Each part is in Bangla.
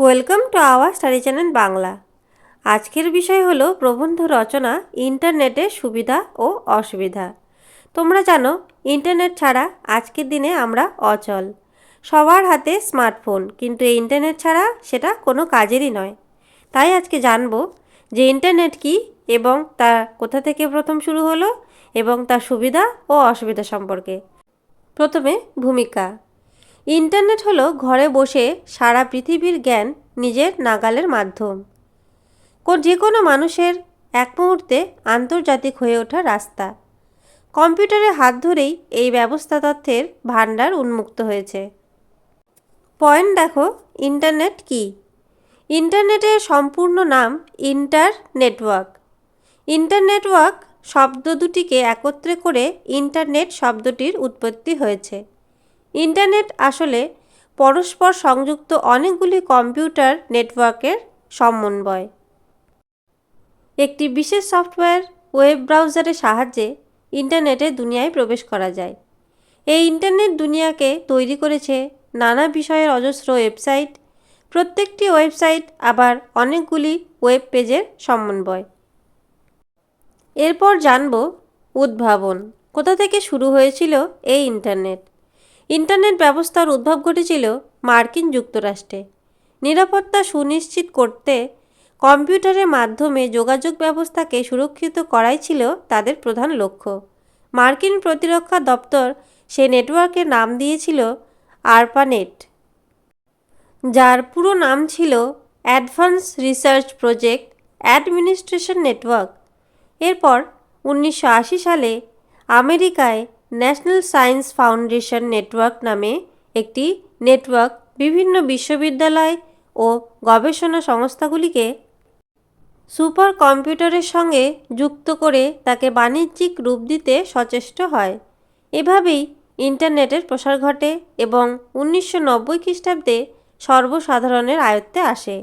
Welcome to our study channel Bangla আজকের বিষয় হলো প্রবন্ধ রচনা ইন্টারনেটের সুবিধা ও অসুবিধা। তোমরা জানো, ইন্টারনেট ছাড়া আজকের দিনে আমরা অচল। সবার হাতে স্মার্টফোন, কিন্তু এই ইন্টারনেট ছাড়া সেটা কোনো কাজেরই নয়। তাই আজকে জানব যে ইন্টারনেট কি এবং তা কোথা থেকে প্রথম শুরু হলো এবং তার সুবিধা ও অসুবিধা সম্পর্কে। প্রথমে ভূমিকা। ইন্টারনেট হলো ঘরে বসে সারা পৃথিবীর জ্ঞান নিজের নাগালের মাধ্যম। যে কোনো মানুষের এক মুহূর্তে আন্তর্জাতিক হয়ে ওঠা রাস্তা। কম্পিউটারের হাত ধরেই এই ব্যবস্থা তথ্যের ভাণ্ডার উন্মুক্ত হয়েছে। পয়েন্ট দেখো, ইন্টারনেট কি? ইন্টারনেটের সম্পূর্ণ নাম ইন্টার নেটওয়ার্ক। ইন্টারনেটওয়ার্ক শব্দ দুটিকে একত্রে করে ইন্টারনেট শব্দটির উৎপত্তি হয়েছে। ইন্টারনেট আসলে পরস্পর সংযুক্ত অনেকগুলি কম্পিউটার নেটওয়ার্কের সমন্বয়। একটি বিশেষ সফটওয়্যার ওয়েব ব্রাউজারের সাহায্যে ইন্টারনেটের দুনিয়ায় প্রবেশ করা যায়। এই ইন্টারনেট দুনিয়াকে তৈরি করেছে নানা বিষয়ের অজস্র ওয়েবসাইট, প্রত্যেকটি ওয়েবসাইট আবার অনেকগুলি ওয়েব পেজের সমন্বয়। এরপর জানব উদ্ভাবন, কোথা থেকে শুরু হয়েছিল এই ইন্টারনেট? ইন্টারনেট ব্যবস্থার উদ্ভব ঘটেছিল মার্কিন যুক্তরাষ্ট্রে। নিরাপত্তা সুনিশ্চিত করতে কম্পিউটারের মাধ্যমে যোগাযোগ ব্যবস্থাকে সুরক্ষিত করাই ছিল তাদের প্রধান লক্ষ্য। মার্কিন প্রতিরক্ষা দপ্তর সে নেটওয়ার্কের নাম দিয়েছিল আরপানেট, যার পুরো নাম ছিল advance research project administration network. এরপর উনিশশো আশি সালে আমেরিকায় ন্যাশনাল সায়েন্স ফাউন্ডেশন নেটওয়ার্ক নামে একটি নেটওয়ার্ক বিভিন্ন বিশ্ববিদ্যালয় ও গবেষণা সংস্থাগুলিকে সুপার কম্পিউটারের সঙ্গে যুক্ত করে তাকে বাণিজ্যিক রূপ দিতে সচেষ্ট হয়। এভাবেই ইন্টারনেটের প্রসার ঘটে এবং উনিশশো নব্বই খ্রিস্টাব্দে সর্বসাধারণের আয়ত্তে আসে।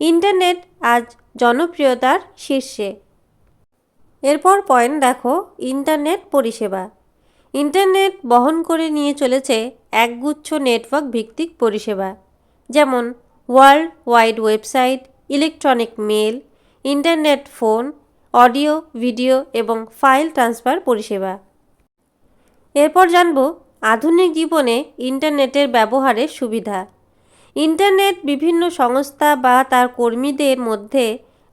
ইন্টারনেট আজ জনপ্রিয়তার শীর্ষে। এরপর পয়েন্ট দেখো, ইন্টারনেট পরিষেবা। ইন্টারনেট বহন করে নিয়ে চলেছে একগুচ্ছ নেটওয়ার্ক ভিত্তিক পরিষেবা, যেমন world wide website, electronic mail internet phone, audio, video এবং ফাইল ট্রান্সফার পরিষেবা। এরপর জানব আধুনিক জীবনে ইন্টারনেটের ব্যবহারের সুবিধা। ইন্টারনেট বিভিন্ন সংস্থা বা তার কর্মীদের মধ্যে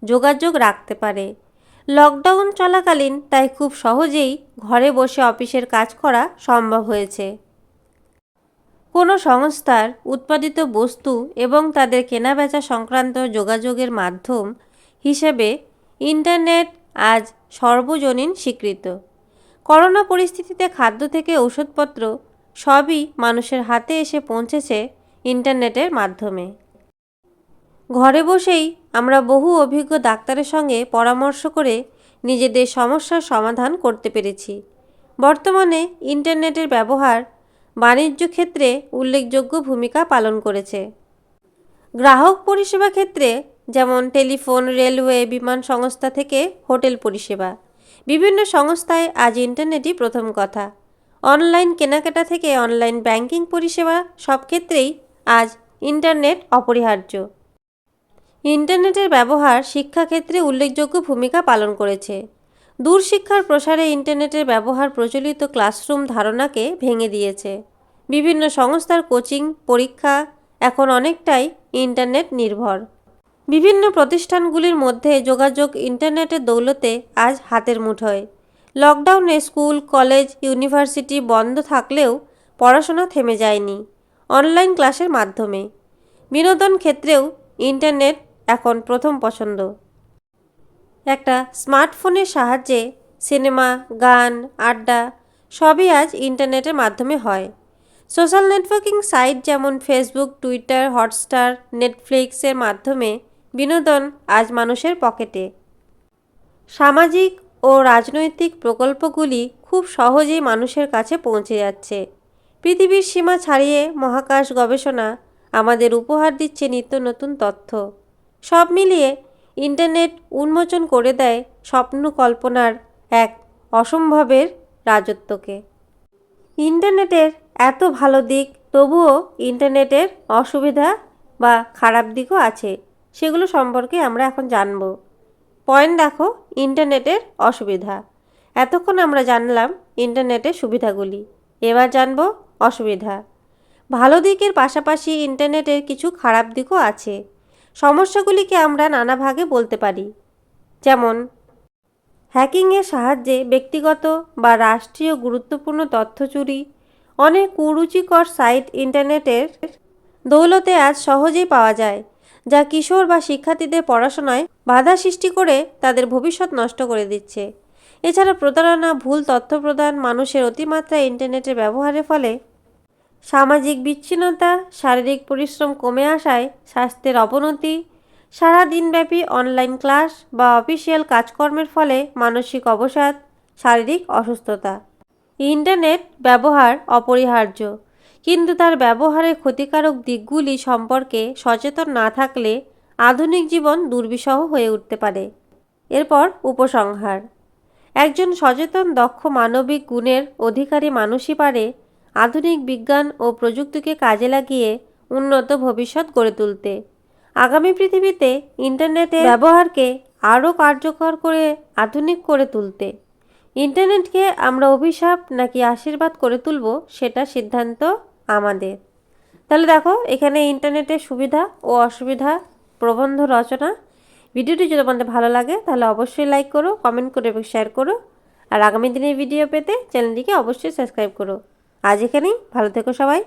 যোগাযোগ রাখতে পারে। লকডাউন চলাকালীন তাই খুব সহজেই ঘরে বসে অফিসের কাজ করা সম্ভব হয়েছে। কোনো সংস্থার উৎপাদিত বস্তু এবং তাদের কেনাবেচা সংক্রান্ত যোগাযোগের মাধ্যম হিসেবে ইন্টারনেট আজ সর্বজনীন স্বীকৃত। করোনা পরিস্থিতিতে খাদ্য থেকে ওষুধপত্র সবই মানুষের হাতে এসে পৌঁছেছে ইন্টারনেটের মাধ্যমে। ঘরে বসেই আমরা বহু অভিজ্ঞ ডাক্তারের সঙ্গে পরামর্শ করে নিজেদের সমস্যার সমাধান করতে পেরেছি। বর্তমানে ইন্টারনেটের ব্যবহার বাণিজ্য ক্ষেত্রে উল্লেখযোগ্য ভূমিকা পালন করেছে। গ্রাহক পরিষেবা ক্ষেত্রে যেমন টেলিফোন, রেলওয়ে, বিমান সংস্থা থেকে হোটেল পরিষেবা। বিভিন্ন সংস্থায় আজ ইন্টারনেটই প্রথম কথা। অনলাইন কেনাকাটা থেকে অনলাইন ব্যাংকিং পরিষেবা সব ক্ষেত্রেই আজ ইন্টারনেট অপরিহার্য। ইন্টারনেটের ব্যবহার শিক্ষাক্ষেত্রে উল্লেখযোগ্য ভূমিকা পালন করেছে। দূরশিক্ষার প্রসারে ইন্টারনেটের ব্যবহার প্রচলিত ক্লাসরুম ধারণাকে ভেঙে দিয়েছে। বিভিন্ন সংস্থার কোচিং, পরীক্ষা এখন অনেকটাই ইন্টারনেট নির্ভর। বিভিন্ন প্রতিষ্ঠানগুলির মধ্যে যোগাযোগ ইন্টারনেটের দৌলতে আজ হাতের মুঠোয় লকডাউনে স্কুল, কলেজ, ইউনিভার্সিটি বন্ধ থাকলেও পড়াশোনা থেমে যায়নি। অনলাইন ক্লাসের মাধ্যমে। বিনোদন ক্ষেত্রেও ইন্টারনেট এখন প্রথম পছন্দ। একটা স্মার্টফোনের সাহায্যে সিনেমা, গান, আড্ডা সবই আজ ইন্টারনেটের মাধ্যমে হয়। সোশ্যাল নেটওয়ার্কিং সাইট যেমন ফেসবুক, টুইটার, হটস্টার, নেটফ্লিক্সের মাধ্যমে বিনোদন আজ মানুষের পকেটে। সামাজিক ও রাজনৈতিক প্রকল্পগুলি খুব সহজেই মানুষের কাছে পৌঁছে যাচ্ছে। পৃথিবীর সীমা ছাড়িয়ে মহাকাশ গবেষণা আমাদের উপহার দিচ্ছে নিত্য নতুন তথ্য। সব মিলিয়ে ইন্টারনেট উন্মোচন করে দেয় স্বপ্ন কল্পনার এক অসম্ভবের রাজত্বকে। ইন্টারনেটের এত ভালো দিক, তবুও ইন্টারনেটের অসুবিধা বা খারাপ দিকও আছে, সেগুলো সম্পর্কে আমরা এখন জানব। পয়েন্ট দেখো, ইন্টারনেটের অসুবিধা। এতক্ষণ আমরা জানলাম ইন্টারনেটের সুবিধাগুলি। এবার জানব অসুবিধা। ভালো দিকের পাশাপাশি ইন্টারনেটের কিছু খারাপ দিকও আছে। সমস্যাগুলিকে আমরা নানা ভাগে বলতে পারি। যেমন, হ্যাকিংয়ের সাহায্যে ব্যক্তিগত বা রাষ্ট্রীয় গুরুত্বপূর্ণ তথ্য চুরি, অনেক কুরুচিকর সাইট ইন্টারনেটের দৌলতে আজ সহজেই পাওয়া যায়, যা কিশোর বা শিক্ষার্থীদের পড়াশোনায় বাধা সৃষ্টি করে তাদের ভবিষ্যৎ নষ্ট করে দিচ্ছে। এছাড়া প্রতারণা, ভুল তথ্য প্রদান, মানুষের অতিমাত্রা ইন্টারনেটের ব্যবহারের ফলে সামাজিক বিচ্ছিন্নতা, শারীরিক পরিশ্রম কমে আসায় স্বাস্থ্যের অবনতি, সারা দিনব্যাপী অনলাইন ক্লাস বা অফিসিয়াল কাজকর্মের ফলে মানসিক অবসাদ, শারীরিক অসুস্থতা। ইন্টারনেট ব্যবহার অপরিহার্য, কিন্তু তার ব্যবহারের ক্ষতিকারক দিকগুলি সম্পর্কে সচেতন না থাকলে আধুনিক জীবন দুর্বিষহ হয়ে উঠতে পারে। এরপর উপসংহার, একজন সচেতন দক্ষ মানবিক গুণের অধিকারী মানুষই পারে আধুনিক বিজ্ঞান ও প্রযুক্তিকে কাজে লাগিয়ে উন্নত ভবিষ্যৎ গড়ে তুলতে। আগামী পৃথিবীতে ইন্টারনেটের ব্যবহারকে আরও কার্যকর করে, আধুনিক করে তুলতে। ইন্টারনেটকে আমরা অভিশাপ নাকি আশীর্বাদ করে তুলব, সেটা সিদ্ধান্ত আমাদের। তাহলে দেখো, এখানে ইন্টারনেটের সুবিধা ও অসুবিধা প্রবন্ধ রচনা। ভিডিওটি যদি তোমাদের ভালো লাগে, তাহলে অবশ্যই লাইক করো, কমেন্ট করো এবং শেয়ার করো। আর আগামী দিনের ভিডিও পেতে চ্যানেলটিকে অবশ্যই সাবস্ক্রাইব করো। আজ এখানেই ভালো থেকো সবাই।